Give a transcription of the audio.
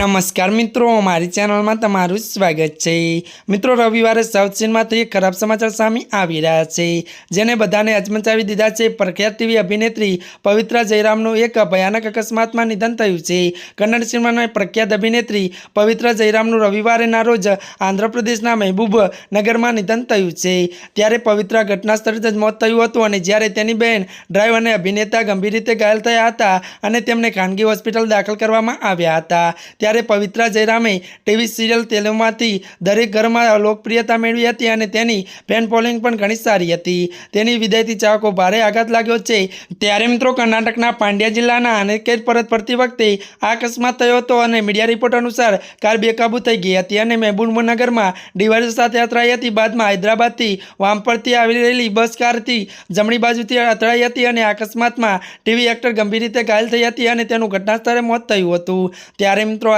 નમસ્કાર મિત્રો, મારી ચેનલમાં તમારું સ્વાગત છે. મિત્રો, રવિવારે સાઉથ ચીનમાંથી એક ખરાબ સમાચાર સામે આવી રહ્યા છે, જેને બધાને અચમચાવી દીધા છે. પ્રખ્યાત ટીવી અભિનેત્રી પવિત્રા જયરામનું એક ભયાનક અકસ્માતમાં નિધન થયું છે. કન્નડ સિનેમાની પ્રખ્યાત અભિનેત્રી પવિત્રા જયરામનું રવિવારેના રોજ આંધ્રપ્રદેશના મહેબૂબ નગરમાં નિધન થયું છે. ત્યારે પવિત્રા ઘટના સ્થળે જ મોત થયું હતું અને જ્યારે તેની બહેન, ડ્રાઈવ અને અભિનેતા ગંભીર રીતે ઘાયલ થયા હતા અને તેમને ખાનગી હોસ્પિટલ દાખલ કરવામાં આવ્યા હતા. ત્યારે પવિત્રા જયરામે ટીવી સિરિયલ તેલુમાંથી દરેક ઘરમાં લોકપ્રિયતા મેળવી હતી અને તેની ફેન ફોલોઈંગ પણ ઘણી સારી હતી. તેની વિદાયથી ચાહકો ભારે આઘાત લાગ્યો છે. ત્યારે મિત્રો કર્ણાટકના પાંડ્યા જિલ્લાના અનેકેજ પરત ફરતી વખતે આ અકસ્માત થયો હતો અને મીડિયા રિપોર્ટ અનુસાર કાર બેકાબૂ થઈ ગઈ હતી અને મહેબુબનગરમાં ડિવાઇસ સાથે અથડાઈ હતી. બાદમાં હૈદરાબાદથી વામપરથી આવી રહેલી બસ કારથી જમણી બાજુથી અથડાઈ હતી અને અકસ્માતમાં ટીવી એક્ટર ગંભીર રીતે ઘાયલ થઈ હતી અને તેનું ઘટના સ્થળે મોત થયું હતું. ત્યારે મિત્રો